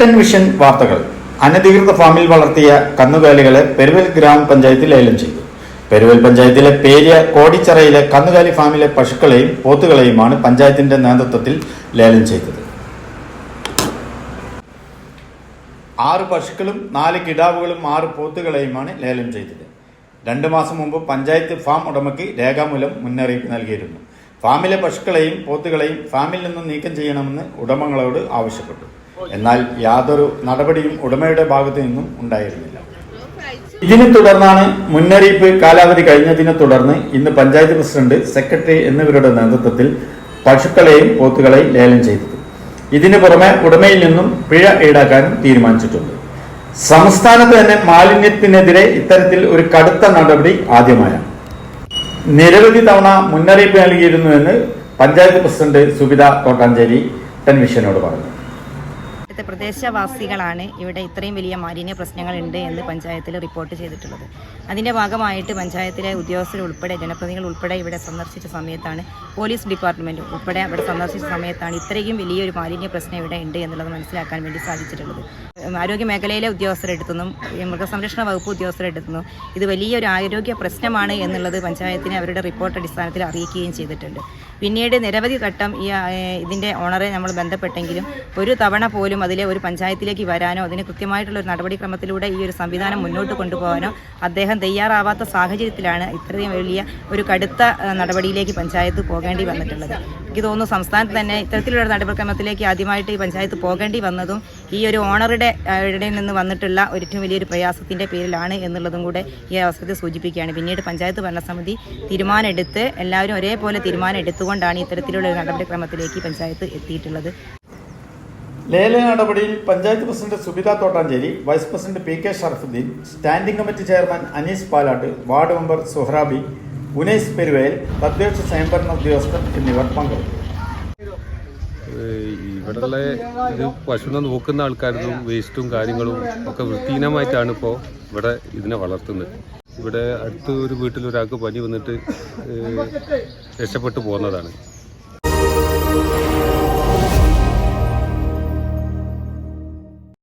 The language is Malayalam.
ടെലിവിഷൻ വാർത്തകൾ. അനധികൃത ഫാമിൽ വളർത്തിയ കന്നുകാലികളെ പെരുവൽ ഗ്രാമപഞ്ചായത്തിൽ ലേലം ചെയ്തു. പെരുവൽ പഞ്ചായത്തിലെ പേരിയ കോടിച്ചറയിലെ കന്നുകാലി ഫാമിലെ പശുക്കളെയും പോത്തുകളെയുമാണ് പഞ്ചായത്തിന്റെ നേതൃത്വത്തിൽ ലേലം ചെയ്തത്. ആറ് പശുക്കളും നാല് കിടാവുകളും ആറ് പോത്തുകളെയുമാണ് ലേലം ചെയ്തത്. രണ്ട് മാസം മുമ്പ് പഞ്ചായത്ത് ഫാം ഉടമയ്ക്ക് രേഖാമൂലം മുന്നറിയിപ്പ് നൽകിയിരുന്നു. ഫാമിലെ പശുക്കളെയും പോത്തുകളെയും ഫാമിൽ നിന്നും നീക്കം ചെയ്യണമെന്ന് ഉടമകളോട് ആവശ്യപ്പെട്ടു. എന്നാൽ യാതൊരു നടപടിയും ഉടമയുടെ ഭാഗത്തു നിന്നും ഉണ്ടായിരുന്നില്ല. ഇതിനെ തുടർന്നാണ് മുന്നറിയിപ്പ് കാലാവധി കഴിഞ്ഞതിനെ തുടർന്ന് ഇന്ന് പഞ്ചായത്ത് പ്രസിഡന്റ് സെക്രട്ടറി എന്നിവരുടെ നേതൃത്വത്തിൽ പശുക്കളെയും പോത്തുകളെയും ലേലം ചെയ്തത്. ഇതിനു പുറമെ ഉടമയിൽ നിന്നും പിഴ ഈടാക്കാനും തീരുമാനിച്ചിട്ടുണ്ട്. സംസ്ഥാനത്ത് തന്നെ മാലിന്യത്തിനെതിരെ ഇത്തരത്തിൽ ഒരു കടുത്ത നടപടി ആദ്യമായാണ്. നിരവധി തവണ മുന്നറിയിപ്പ് നൽകിയിരുന്നുവെന്ന് പഞ്ചായത്ത് പ്രസിഡന്റ് സുബിത കോട്ടാഞ്ചേരി ടെൻവിഷനോട് പറഞ്ഞു. ഇവിടുത്തെ പ്രദേശവാസികളാണ് ഇവിടെ ഇത്രയും വലിയ മാലിന്യ പ്രശ്നങ്ങളുണ്ട് എന്ന് പഞ്ചായത്തിൽ റിപ്പോർട്ട് ചെയ്തിട്ടുള്ളത്. അതിന്റെ ഭാഗമായിട്ട് പഞ്ചായത്തിലെ ഉദ്യോഗസ്ഥർ ഉൾപ്പെടെ ജനപ്രതിനിധികൾ ഉൾപ്പെടെ ഇവിടെ സന്ദർശിച്ച സമയത്താണ് പോലീസ് ഡിപ്പാർട്ട്മെന്റ് ഉൾപ്പെടെ അവിടെ സന്ദർശിച്ച സമയത്താണ് ഇത്രയും വലിയൊരു മാലിന്യ പ്രശ്നം ഇവിടെ ഉണ്ട് എന്നുള്ളത് മനസ്സിലാക്കാൻ വേണ്ടി സാധിച്ചിട്ടുള്ളത്. ആരോഗ്യ മേഖലയിലെ ഉദ്യോഗസ്ഥരെടുത്തുനിന്നും മൃഗസംരക്ഷണ വകുപ്പ് ഉദ്യോഗസ്ഥരെടുത്തുനിന്നും ഇത് വലിയൊരു ആരോഗ്യ പ്രശ്നമാണ് എന്നുള്ളത് പഞ്ചായത്തിനെ അവരുടെ റിപ്പോർട്ട് അടിസ്ഥാനത്തിൽ അറിയിക്കുകയും ചെയ്തിട്ടുണ്ട്. പിന്നീട് നിരവധി ഘട്ടം ഈ ഇതിന്റെ ഓണറെ നമ്മൾ ബന്ധപ്പെട്ടെങ്കിലും ഒരു തവണ പോലും അതിലെ ഒരു പഞ്ചായത്തിലേക്ക് വരാനോ അതിന് കൃത്യമായിട്ടുള്ള ഒരു നടപടിക്രമത്തിലൂടെ ഈ ഒരു സംവിധാനം മുന്നോട്ട് കൊണ്ടുപോകാനോ അദ്ദേഹം തയ്യാറാവാത്ത സാഹചര്യത്തിലാണ് ഇത്രയും വലിയ ഒരു കടുത്ത നടപടിയിലേക്ക് പഞ്ചായത്ത് പോകേണ്ടി വന്നിട്ടുള്ളത്. എനിക്ക് തോന്നുന്നു സംസ്ഥാനത്ത് തന്നെ ഇത്തരത്തിലുള്ള നടപടിക്രമത്തിലേക്ക് ആദ്യമായിട്ട് ഈ പഞ്ചായത്ത് പോകേണ്ടി വന്നതും ഈ ഒരു ഓണറുടെ ഇടയിൽ നിന്ന് വന്നിട്ടുള്ള ഏറ്റവും വലിയൊരു പ്രയാസത്തിന്റെ പേരിലാണ് എന്നുള്ളതും കൂടെ ഈ അവസരത്തിൽ സൂചിപ്പിക്കുകയാണ്. പിന്നീട് പഞ്ചായത്ത് ഭരണസമിതി തീരുമാനമെടുത്ത് എല്ലാവരും ഒരേപോലെ തീരുമാനം എടുത്തുകൊണ്ടാണ് ഇത്തരത്തിലുള്ള ഒരു നടപടിക്രമത്തിലേക്ക് പഞ്ചായത്ത് എത്തിയിട്ടുള്ളത്. ലേല നടപടിയിൽ panchayat president Subitha Thottancheri vice president P K Sharafuddin standing committee chairman Anees Palatt ward member Suhrabi Unais Peruvel തദ്ദേശ സ്വയംഭരണ ഉദ്യോഗസ്ഥർ എന്നിവർ പങ്കെടുത്തു. ഇവിടെയുള്ള ഇത് പശുവിനെ നോക്കുന്ന ആൾക്കാരും വേസ്റ്റും കാര്യങ്ങളും ഒക്കെ വൃത്തിഹീനമായിട്ടാണ് ഇപ്പോൾ ഇവിടെ ഇതിനെ വളർത്തുന്നത്. ഇവിടെ അടുത്ത് ഒരു വീട്ടിൽ ഒരാൾക്ക് പനി വന്നിട്ട് രക്ഷപ്പെട്ടു പോകുന്നതാണ്.